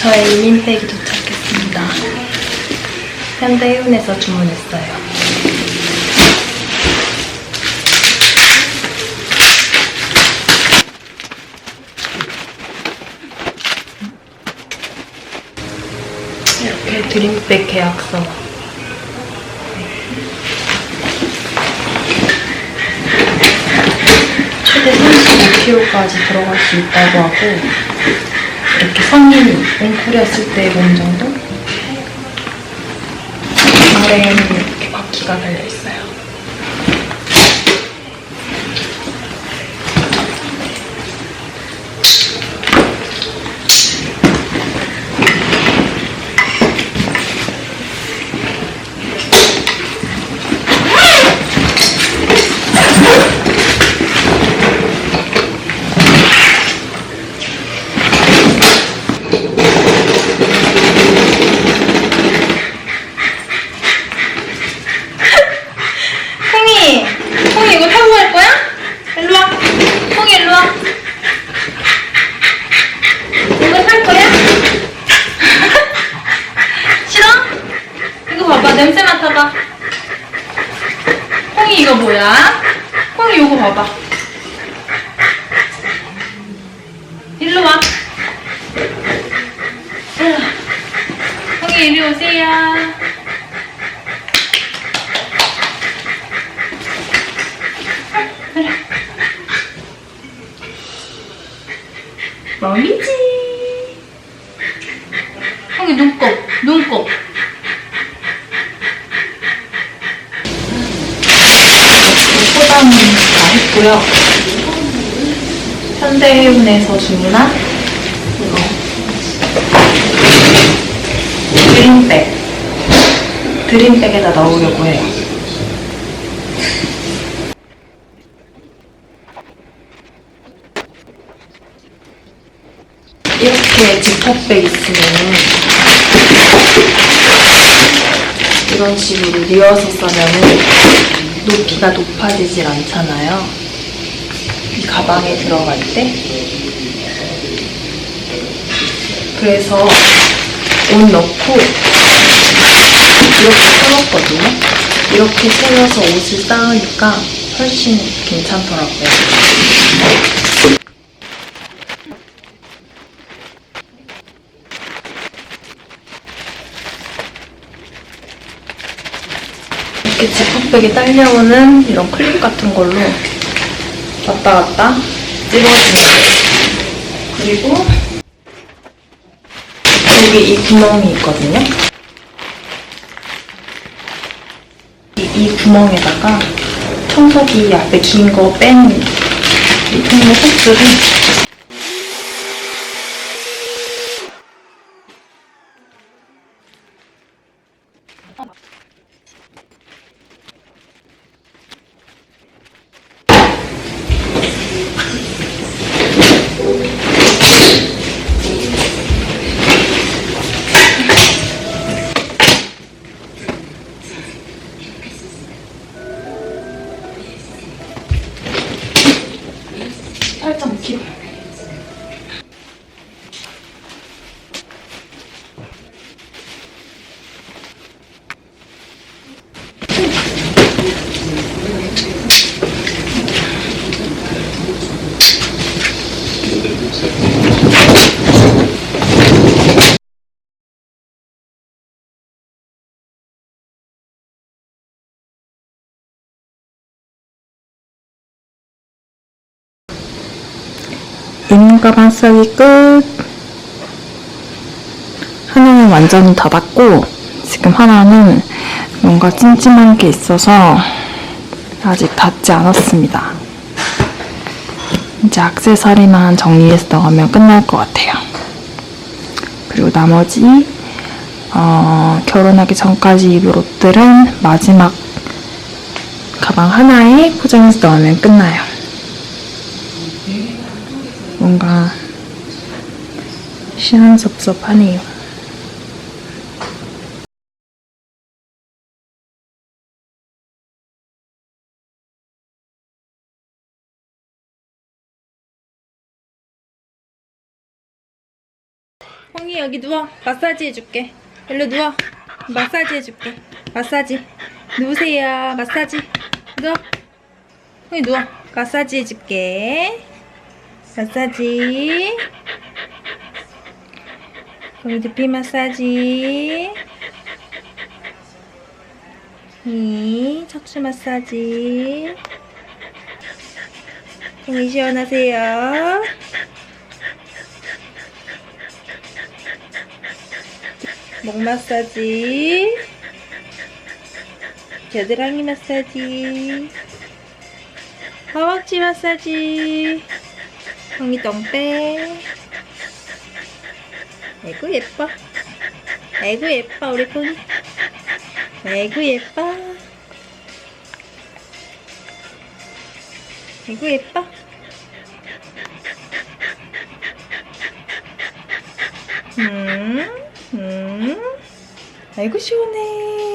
저의 이민백이 도착했습니다. 현대해운에서 주문했어요. 이렇게 드림백 계약서. 최대 35kg까지 들어갈 수 있다고 하고 이렇게 성인이 웅크렸을 때 몸 정도? 아래에는 이렇게 바퀴가 달려있어요. 홍이! 홍이 이거 타고 갈 거야? 일로 와. 홍이 일로 와. 이거 탈 거야? 싫어? 이거 봐봐. 맡아봐. 홍이 이거 뭐야? 홍이 이거 봐봐. 일로 와. 홍이 이리 오세요. 멍이지. 형이 눈곱, 눈곱. 포장 다 했고요. 현대해운에서 주문한 이거 드림백. 드림백에다 넣으려고 해요. 이렇게 지퍼백 있으면은 이런 식으로 리어서 써면은 높이가 높아지질 않잖아요. 이 가방에 들어갈 때. 그래서 옷 넣고 이렇게 채웠거든요. 이렇게 채워서 옷을 쌓으니까 훨씬 괜찮더라고요. 이렇게 지퍼백에 딸려오는 이런 클립 같은 걸로 왔다 갔다 돼요. 그리고 여기 이 구멍이 있거든요. 이, 이 구멍에다가 청소기 앞에 긴 거 뺀 이 통로 호스를 18.5kg. 예민과 반짝이 끝. 하나는 완전히 닫았고 지금 하나는 뭔가 찜찜한 게 있어서 아직 닫지 않았습니다. 이제 악세사리만 정리해서 나가면 끝날 것 같아요. 그리고 나머지 어, 결혼하기 전까지 입을 옷들은 마지막 가방 하나에 포장해서 넣으면 끝나요. 뭔가 시원섭섭하네요. 홍이 여기 누워. 마사지 해줄게. 일로 누워. 마사지 해줄게. 마사지. 누우세요. 마사지. 누워. 홍이 누워. 마사지 해줄게. 마사지. 콩이 두피 마사지. 이 척추 마사지. 콩이 시원하세요. 목 마사지, 겨드랑이 마사지, 허벅지 마사지, 콩이 똥배. 아이고 예뻐. 아이고 예뻐 우리 콩이. 아이고 예뻐. 아이고 예뻐. 음, 음. 아이고 시원해.